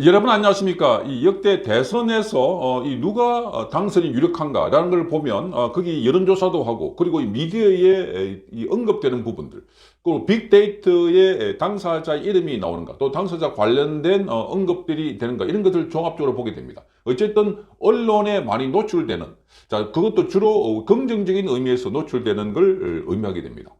여러분 안녕하십니까? 이 역대 대선에서 어, 이 누가 어, 당선이 유력한가 라는 걸 보면 어, 거기 여론조사도 하고 그리고 이 미디어에 에, 이 언급되는 부분들 그리고 빅데이터에 당사자 이름이 나오는가 또 당사자 관련된 어, 언급들이 되는가 이런 것을 종합적으로 보게 됩니다. 어쨌든 언론에 많이 노출되는 자 그것도 주로 어, 긍정적인 의미에서 노출되는 걸 어, 의미하게 됩니다.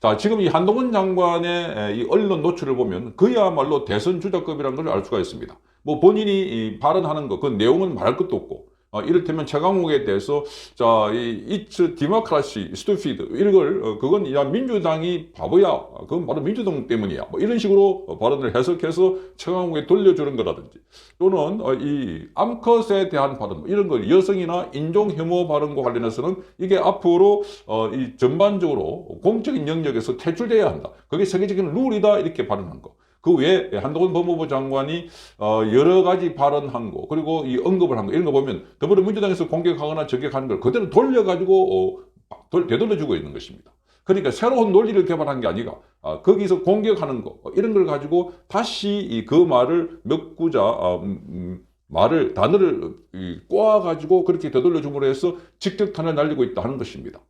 자, 지금 이 한동훈 장관의 에, 이 언론 노출을 보면 그야말로 대선 주자급이라는 걸 알 수가 있습니다. 뭐 본인이 이 발언하는 거, 그 내용은 말할 것도 없고, 어, 이를테면 최강욱에 대해서, 자, 이, it's democracy, stupid, 이걸, 어, 그건 야, 민주당이 바보야. 그건 바로 민주당 때문이야. 뭐 이런 식으로 어, 발언을 해석해서 최강욱에 돌려주는 거라든지, 또는 어, 이 암컷에 대한 발언, 뭐 이런 걸 여성이나 인종 혐오 발언과 관련해서는 이게 앞으로 어, 이 전반적으로 공적인 영역에서 퇴출돼야 한다. 그게 세계적인 룰이다. 이렇게 발언한 거. 그 외에 한동훈 법무부 장관이 어, 여러 가지 발언한 거 그리고 이 언급을 한 거 이런 거 보면 더불어민주당에서 공격하거나 저격하는 걸 그대로 돌려가지고 어, 돌, 되돌려주고 있는 것입니다. 그러니까 새로운 논리를 개발한 게 아니라 아, 거기서 공격하는 거 어, 이런 걸 가지고 다시 이 그 말을 몇 구자 아, 음, 음, 말을 단어를 이, 꼬아가지고 그렇게 되돌려 줌으로 해서 직격탄을 날리고 있다 하는 것입니다.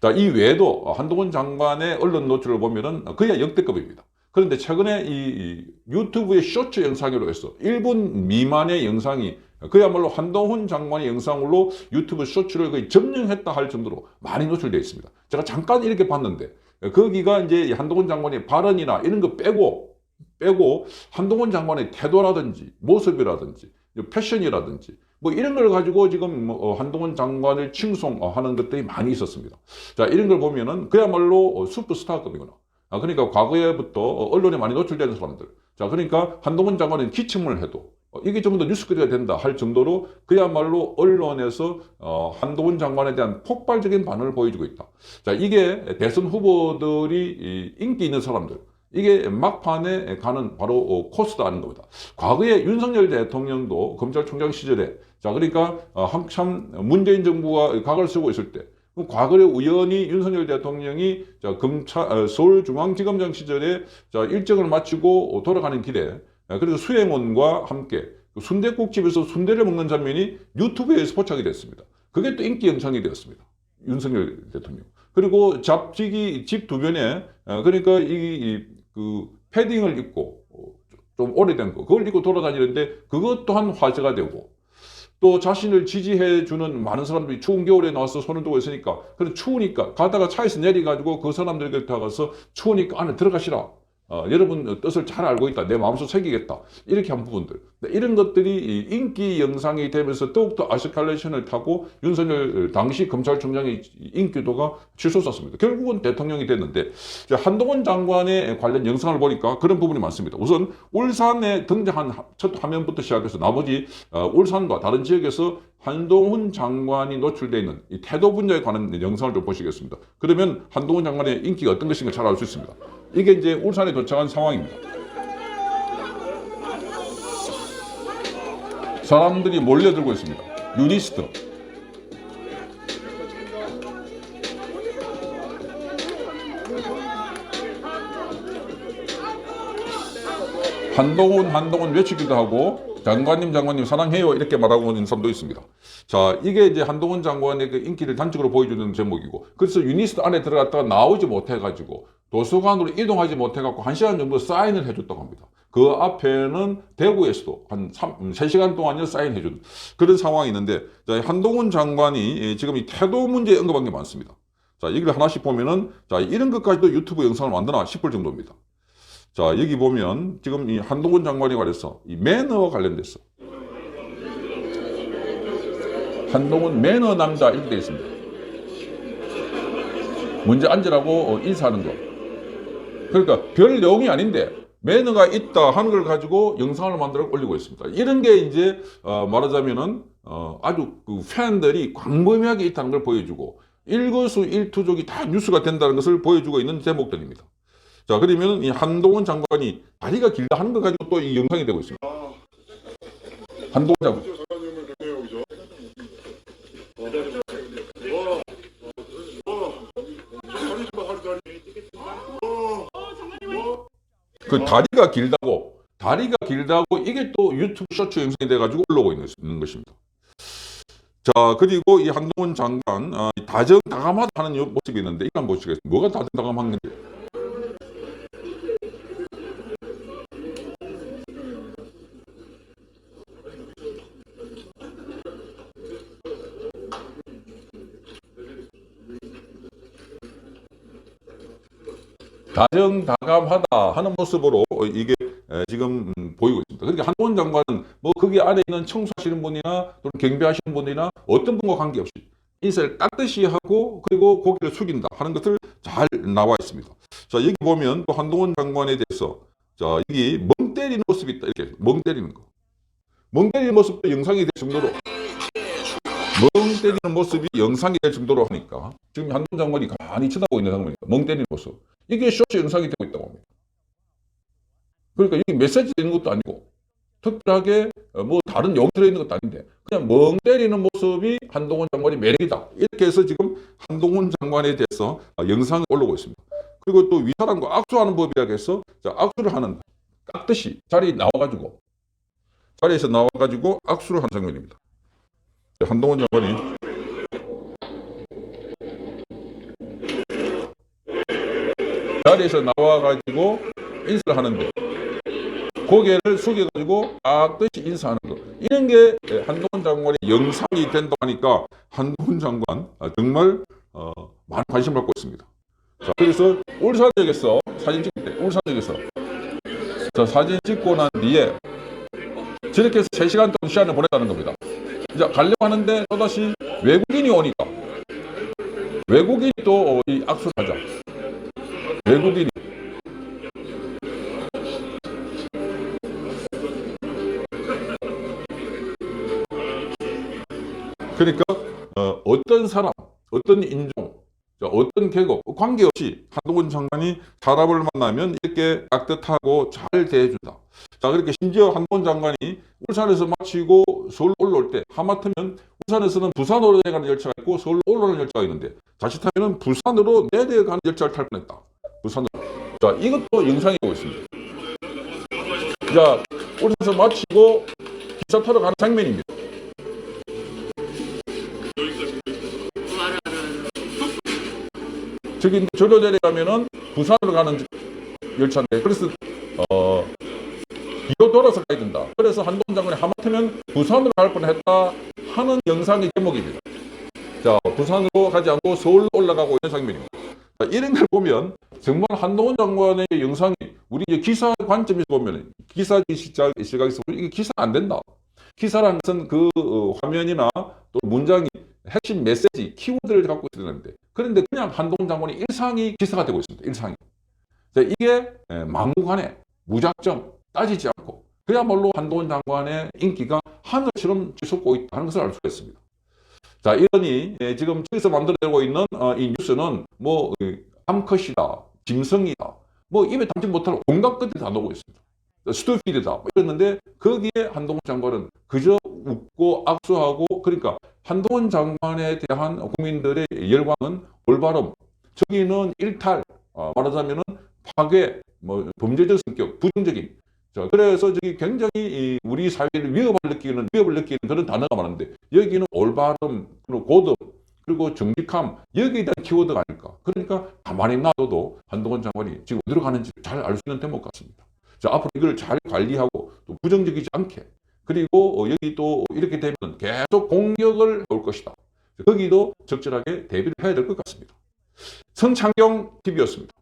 자, 이 외에도 한동훈 장관의 언론 노출을 보면은 그야 역대급입니다. 그런데 최근에 이, 이 유튜브의 쇼츠 영상으로 해서 1분 미만의 영상이 그야말로 한동훈 장관의 영상으로 유튜브 쇼츠를 거의 점령했다 할 정도로 많이 노출되어 있습니다. 제가 잠깐 이렇게 봤는데 거기가 이제 한동훈 장관의 발언이나 이런 거 빼고 빼고 한동훈 장관의 태도라든지 모습이라든지 패션이라든지 뭐 이런 걸 가지고 지금 뭐 어, 한동훈 장관을 칭송하는 것들이 많이 있었습니다. 자 이런 걸 보면은 그야말로 어, 슈퍼스타급이구나. 아, 그러니까 과거에부터 어, 언론에 많이 노출되는 사람들. 자, 그러니까 한동훈 장관은 기침을 해도 어, 이게 좀 더 뉴스거리가 된다 할 정도로 그야말로 언론에서 어, 한동훈 장관에 대한 폭발적인 반응을 보여주고 있다. 자, 이게 대선 후보들이 이 인기 있는 사람들. 이게 막판에 가는 바로 어, 코스다는 겁니다. 과거에 윤석열 대통령도 검찰총장 시절에 자, 그러니까 어, 한참 문재인 정부가 각을 쓰고 있을 때 과거에 우연히 윤석열 대통령이 자, 검찰, 어, 서울중앙지검장 시절에 자, 일정을 마치고 돌아가는 길에 어, 그래서 수행원과 함께 그 순대국집에서 순대를 먹는 장면이 유튜브에 스포츠하게 됐습니다. 그게 또 인기 영상이 되었습니다. 윤석열 대통령. 그리고 잡지기 집 주변에 어, 그러니까 이 그 패딩을 입고 어, 좀 오래된 거 그걸 입고 돌아다니는데 그것 또한 화제가 되고 또 자신을 지지해 주는 많은 사람들이 추운 겨울에 나와서 손을 들고 있으니까 그래 추우니까 가다가 차에서 내려가지고 그 사람들 곁에 가서 추우니까 안에 들어가시라. 어, 여러분 뜻을 잘 알고 있다. 내 마음속 새기겠다. 이렇게 한 부분들. 네, 이런 것들이 이 인기 영상이 되면서 더욱더 아스칼레이션을 타고 윤석열 당시 검찰총장의 인기도가 치솟았습니다. 결국은 대통령이 됐는데 한동훈 장관의 관련 영상을 보니까 그런 부분이 많습니다. 우선 울산에 등장한 첫 화면부터 시작해서 나머지 어, 울산과 다른 지역에서 한동훈 장관이 노출되어 있는 이 태도 분야에 관한 영상을 좀 보시겠습니다. 그러면 한동훈 장관의 인기가 어떤 것인가 잘 알 수 있습니다. 이게 이제 울산에 도착한 상황입니다. 사람들이 몰려들고 있습니다. 유니스트. 한동훈 한동훈 외치기도 하고 장관님 장관님 사랑해요 이렇게 말하고 있는 사람도 있습니다. 자 이게 이제 한동훈 장관의 그 인기를 단적으로 보여주는 제목이고 그래서 유니스트 안에 들어갔다가 나오지 못해가지고 도서관으로 이동하지 못해갖고 한 시간 정도 사인을 해줬다고 합니다. 그 앞에는 대구에서도 한 3, 3시간 동안요 사인해준 그런 상황이 있는데 자, 한동훈 장관이 예, 지금 이 태도 문제에 언급한 게 많습니다. 자 여기를 하나씩 보면은 자 이런 것까지도 유튜브 영상을 만드나 싶을 정도입니다. 자, 여기 보면 지금 이 한동훈 장관에 관해서 이 매너와 관련돼서 한동훈 매너 남자 이렇게 되어 있습니다. 먼저 앉으라고 어, 인사하는 거. 그러니까 별 내용이 아닌데 매너가 있다 하는 걸 가지고 영상을 만들어 올리고 있습니다. 이런 게 이제 어, 말하자면은 어, 아주 그 팬들이 광범위하게 있다는 걸 보여주고 일거수일투족이 다 뉴스가 된다는 것을 보여주고 있는 제목들입니다. 자, 그러면 이 한동훈 장관이 다리가 길다 하는 거 가지고 또 이 영상이 되고 있습니다. 한동훈 장관. 그 다리가 길다고 다리가 길다고 이게 또 유튜브 쇼츠 영상이 돼가지고 올라오고 있는, 것입니다. 자, 그리고 이 한동훈 장관, 어, 다정다감하다 하는 요 모습이 있는데, 이거 한번 보시겠습니다. 뭐가 다정다감한 건지. 다정다감하다 하는 모습으로 어, 이게 에, 지금 음, 보이고 있습니다. 그러니까 한동훈 장관은 뭐 거기 안에 있는 청소하시는 분이나 또는 경비하시는 분이나 어떤 분과 관계없이 인사를 깍듯이 하고 그리고 고개를 숙인다 하는 것들 잘 나와 있습니다. 자 여기 보면 또 한동훈 장관에 대해서 자 여기 멍 때리는 모습이 있다 이렇게 멍 때리는 거. 멍 때리는 모습도 영상이 될 정도로 멍 때리는 모습이 영상이 될 정도로 하니까 지금 한동훈 장관이 가만히 쳐다보고 있는 상황입니다. 멍 때리는 모습. 이게 쇼츠 영상이 되고 있다고 합니다. 그러니까 여기 메시지 되는 것도 아니고 특별하게 어, 뭐 다른 용 들어있는 것도 아닌데 그냥 멍 때리는 모습이 한동훈 장관의 매력이다. 이렇게 해서 지금 한동훈 장관에 대해서 어, 영상이 올라오고 있습니다. 그리고 또 위사람과 악수하는 법이라고 해서 자, 악수를 하는 깍듯이 자리에 나와가지고 자리에서 나와가지고 악수를 한 장면입니다. 한동훈 장관이 자리에서 나와가지고 인사를 하는데 고개를 숙여가지고 깍듯이 인사하는 거 이런 게 한동훈 장관의 영상이 된다고 하니까 한동훈 장관 아, 정말 어, 많은 관심 을 받고 있습니다. 자, 그래서 울산역에서 사진 찍을 때 울산역에서 저 사진 찍고 난 뒤에 저렇게 해서 3시간 동안 시간을 보냈다는 겁니다. 이제 가려고 하는데 또다시 외국인이 오니까 외국인이 또 이 악수를 하자. 외국인이 그러니까 어, 어떤 사람, 어떤 인종, 자, 어떤 계급 관계없이 한동훈 장관이 사람을 만나면 이렇게 깍듯하고 잘 대해준다. 자 그렇게 심지어 한동훈 장관이 울산에서 마치고 서울 올라올 때 하마터면 울산에서는 부산으로 내려가는 열차가 있고 서울로 올라오는 열차가 있는데 자칫하면 부산으로 내려가는 열차를 탈 뻔했다. 부산으로. 자 이것도 영상이 오고 있습니다. 자 울산에서 마치고 기차 타러 가는 장면입니다. 저기 저로 내려가면은 부산으로 가는 열차인데 그래서 어 뒤로 돌아서 가야 된다. 그래서 한동훈 장관이 하마터면 부산으로 갈 뻔했다 하는 영상의 제목입니다. 자 부산으로 가지 않고 서울로 올라가고 있는 장면입니다. 자, 이런 걸 보면 정말 한동훈 장관의 영상이 우리 기사 관점에서 보면 기사 시작 시각에서 보면 이게 기사 안 된다. 기사라는 것은 그 어, 화면이나 또 문장이 핵심 메시지, 키워드를 갖고 있어야 되는데 그런데 그냥 한동훈 장관의 일상이 기사가 되고 있습니다. 일상이. 자, 이게 에, 막무가내 무작정 따지지 않고 그야말로 한동훈 장관의 인기가 하늘처럼 치솟고 있다는 것을 알 수가 있습니다. 자, 이러니 에, 지금 저기서 만들어내고 있는 어, 이 뉴스는 뭐 어, 암컷이다, 짐승이다, 뭐 입에 담지 못할 온갖 것들이 다 나오고 있습니다. 스투피드다 뭐 이랬는데 거기에 한동훈 장관은 그저 웃고 악수하고 그러니까 한동훈 장관에 대한 국민들의 열광은 올바름 저기는 일탈 어, 말하자면은 파괴 뭐 범죄적 성격 부정적인 자 그래서 저기 굉장히 이 우리 사회를 위협을 느끼는 위협을 느끼는 그런 단어가 많은데 여기는 올바름 그리고 고급 그리고 정직함 여기에 대한 키워드가 아닐까 그러니까 가만히 놔둬도 한동훈 장관이 지금 어디로 가는지 잘 알 수 있는 대목 같습니다. 자, 앞으로 이걸 잘 관리하고 또 부정적이지 않게 그리고 어, 여기 또 이렇게 되면 계속 공격을 올 것이다. 거기도 적절하게 대비를 해야 될 것 같습니다. 성창경 TV였습니다.